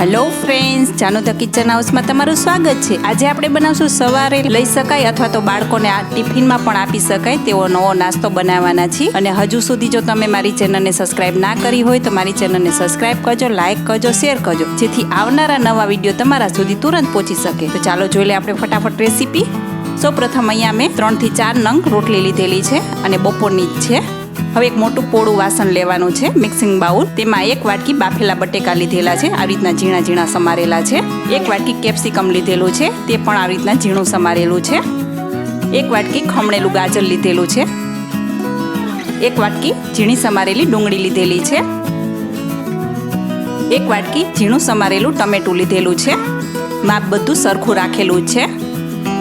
Hello friends Janu the kitchen હાઉસમાં તમારું સ્વાગત છે. આજે આપણે બનાવશું સવારે લઈ શકાય અથવા તો બાળકોને આ ટિફિનમાં પણ આપી શકાય તેવો નવો નાસ્તો બનાવવાના છે અને હજુ સુધી જો તમે મારી ચેનલને સબસ્ક્રાઇબ ના કરી હોય તો મારી ચેનલને સબસ્ક્રાઇબ કરજો લાઇક કરજો શેર કરજો, જેથી આવનારા નવા વીડિયો તમારા સુધી તુરંત પહોંચી શકે. તો ચાલો જોઈ લે આપણે ફટાફટ રેસીપી સૌપ્રથમ અહીંયા મેં ત્રણથી ચાર નંગ રોટલી લીધેલી છે અને બપોરની જ છે. હવે એક મોટું પોળું વાસણ લેવાનું છે મિક્સિંગ બાઉલ તેમાં એક વાટકી બાફેલા બટેકા લીધેલા છે, આવી રીતના ઝીણા ઝીણા સમારેલા છે. એક વાટકી કેપ્સિકમ લીધેલું છે, તે પણ આવી રીતના ઝીણું સમારેલું છે. એક વાટકી ખમણેલું ગાજર લીધેલું છે. એક વાટકી ઝીણી સમારેલી ડુંગળી લીધેલી છે. એક વાટકી ઝીણું સમારેલું ટમેટું લીધેલું છે. માપ બધું સરખું રાખેલું છે.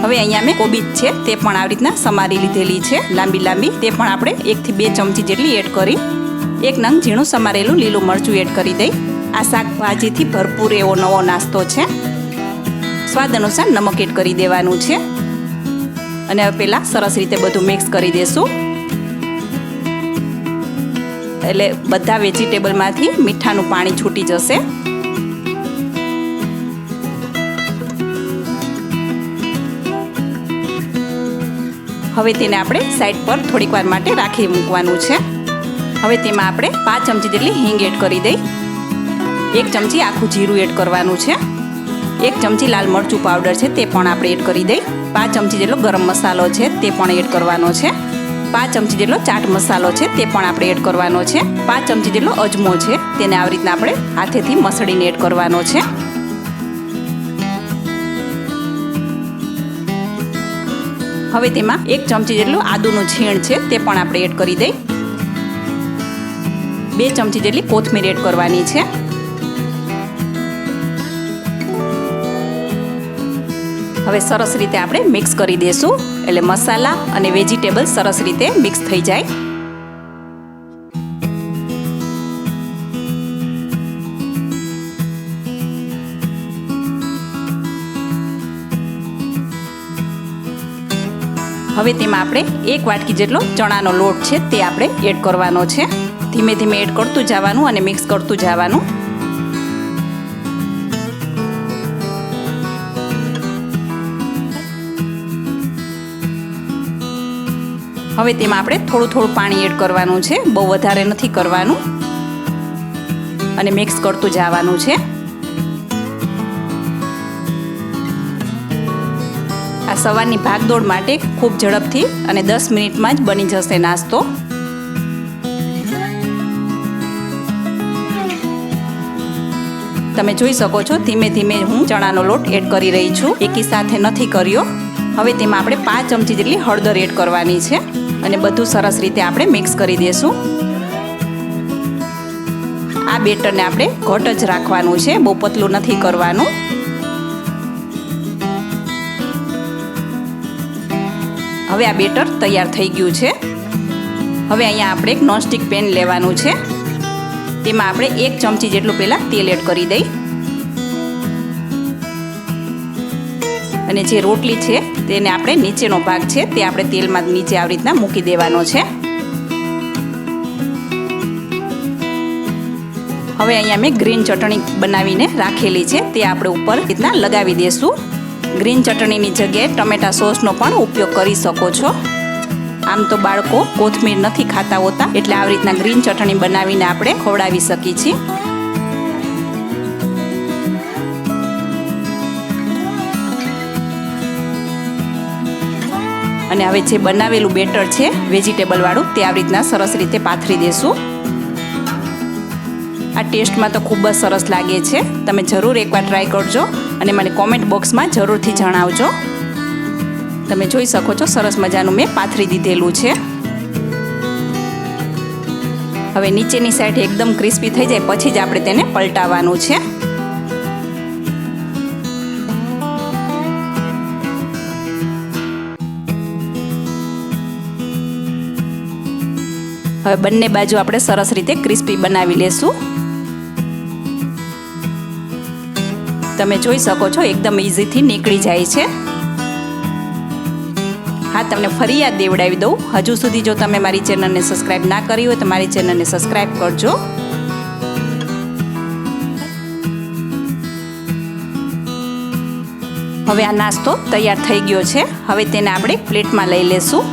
હવે અહીંયા મેં કોબીજ છે, તે પણ આવી રીતના સમારી લીધેલી છે, લાંબી લાંબી. તે પણ આપણે એકથી બે ચમચી જેટલી એડ કરી. એક નંગ ઝીણું સમારેલું લીલું મરચું એડ કરી દઈ. આ શાકભાજીથી ભરપૂર એવો નવો નાસ્તો છે. સ્વાદ અનુસાર નમક એડ કરી દેવાનું છે. અને હવે પહેલાં સરસ રીતે બધું મિક્સ કરી દેશું. એટલે બધા વેજીટેબલમાંથી મીઠાનું પાણી છૂટી જશે. હવે તેને આપણે સાઈડ પર થોડીક વાર માટે રાખી મૂકવાનું છે. હવે તેમાં આપણે પાંચ ચમચી જેટલી હિંગ એડ કરી દઈ. એક ચમચી આખું જીરું એડ કરવાનું છે. એક ચમચી લાલ મરચું પાવડર છે તે પણ આપણે એડ કરી દઈ. પાંચ ચમચી જેટલો ગરમ મસાલો છે તે પણ એડ કરવાનો છે. પાંચ ચમચી જેટલો ચાટ મસાલો છે તે પણ આપણે એડ કરવાનો છે. પાંચ ચમચી જેટલો અજમો છે તેને આવી રીતના આપણે હાથેથી મસળીને એડ કરવાનો છે. હવે તેમાં એક ચમચી જેટલું આદુનું છીણ છે, તે પણ આપણે એડ કરી દઈ. બે ચમચી જેટલી કોથમીર એડ કરવાની છે. હવે સરસ રીતે આપણે મિક્સ કરી દઈશું એટલે મસાલા અને વેજીટેબલ સરસ રીતે મિક્સ થઈ જાય. હવે તેમાં આપણે એક વાટકી જેટલો ચણાનો લોટ છે તે આપણે એડ કરવાનો છે. ધીમે ધીમે એડ કરતું જવાનું અને મિક્સ કરતું જવાનું. હવે તેમાં આપણે થોડું થોડું પાણી એડ કરવાનું છે. બહુ વધારે નથી કરવાનું. અને મિક્સ કરતું જવાનું છે. સવારની ભાગદોડ માટે ખૂબ ઝડપથી અને દસ મિનિટમાં જ બની જશે નાસ્તો. તમે જોઈ શકો છો, ધીમે ધીમે હું ચણાનો લોટ એડ કરી રહી છું. એકી સાથે નથી કર્યો. હવે તેમાં આપણે પાંચ ચમચી જેટલી હળદર એડ કરવાની છે અને બધું સરસ રીતે આપણે મિક્સ કરી દઈશું આ બેટરને આપણે ઘટ જ રાખવાનું છે, બહુ પતલું નથી કરવાનું. હવે આ બેટર તૈયાર થઈ ગયું છે. હવે અહીંયા આપણે એક નોનસ્ટિક પેન લેવાનું છે. તેમાં આપણે એક ચમચી જેટલું પહેલાં તેલ એડ કરી દઈ. અને જે રોટલી છે તેને આપણે નીચેનો ભાગ છે તે આપણે તેલમાં નીચે આવી રીતના મૂકી દેવાનો છે. હવે અહીંયા મેં ગ્રીન ચટણી બનાવીને રાખેલી છે તે આપણે ઉપર રીતના લગાવી દઈશું ગ્રીન ચટણીની જગ્યાએ ટમેટા સોસનો પણ ઉપયોગ કરી શકો છો. આમ તો બાળકો કોથમીર નથી ખાતા હોતા, એટલે આવી રીતના ગ્રીન ચટણી બનાવીને આપણે ખવડાવી શકીએ છીએ. અને હવે જે બનાવેલું બેટર છે વેજીટેબલવાળું તે આવી રીતના સરસ રીતે પાથરી દેશું. આ ટેસ્ટમાં તો ખૂબ જ સરસ લાગે છે. તમે જરૂર એકવાર ટ્રાય કરજો. અને મને કોમેન્ટ બોક્સમાં જરૂરથી જણાવજો. તમે જોઈ શકો છો, સરસ મજાનું મેં પાથરી દીધેલું છે. હવે નીચેની સાઈડ એકદમ ક્રિસ્પી થઈ જાય, પછી જ આપણે તેને પલટાવવાનું છે. હવે બંને બાજુ આપણે સરસ રીતે ક્રિસ્પી બનાવી લેશું. તમે જોઈ શકો છો, એકદમ ઇઝીથી નીકળી જાય છે. હા, તમને ફરી યાદ દેવડાવી દઉં. હજુ સુધી જો તમે મારી ચેનલને સબસ્ક્રાઈબ ના કરી હોય તો મારી ચેનલને સબસ્ક્રાઈબ કરજો. હવે આ નાસ્તો તૈયાર થઈ ગયો છે. હવે તેને આપણે પ્લેટમાં લઈ લેશું.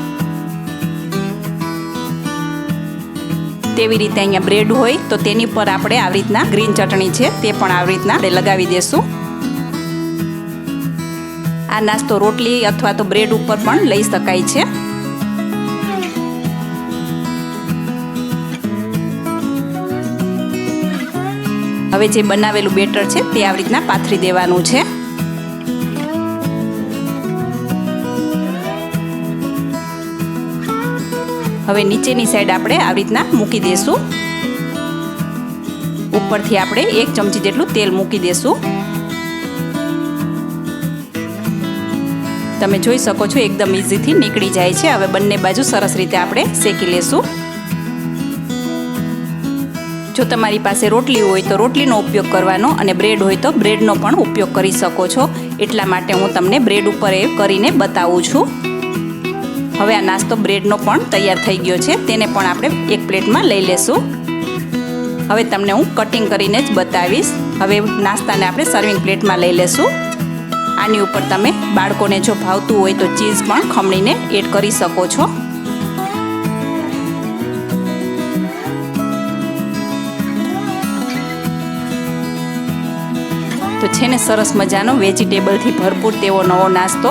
તેવી રીતે અહીંયા બ્રેડ હોય તો તેની પર આપણે આવી રીતના ગ્રીન ચટણી છે, તે પણ આવી રીતના આપણે લગાવી દેશું. આ નાસ્તો રોટલી અથવા તો બ્રેડ ઉપર પણ લઈ શકાય છે. હવે જે બનાવેલું બેટર છે તે આવી રીતના પાથરી દેવાનું છે. હવે નીચેની સાઈડ આપણે આવી રીતના મૂકી દઈશું ઉપરથી આપણે એક ચમચી જેટલું તેલ મૂકી દઈશું તમે જોઈ શકો છો, એકદમ ઇઝીથી નીકળી જાય છે. હવે બંને બાજુ સરસ રીતે આપણે શેકી લેશું. જો તમારી પાસે રોટલી હોય તો રોટલીનો ઉપયોગ કરવાનો અને બ્રેડ હોય તો બ્રેડનો પણ ઉપયોગ કરી શકો છો. એટલા માટે હું તમને બ્રેડ ઉપર એ કરીને બતાવું છું. હવે આ નાસ્તો બ્રેડનો પણ તૈયાર થઈ ગયો છે, તેને પણ આપણે એક પ્લેટમાં લઈ લેશું. હવે તમને હું કટિંગ કરીને જ બતાવીશ. હવે નાસ્તાને આપણે સર્વિંગ પ્લેટમાં લઈ લેશું. આની ઉપર તમે બાળકોને જો ભાવતું હોય તો ચીઝ પણ ખમણીને એડ કરી શકો છો. તો છે ને સરસ મજાનો વેજીટેબલથી ભરપૂર તેવો નવો નાસ્તો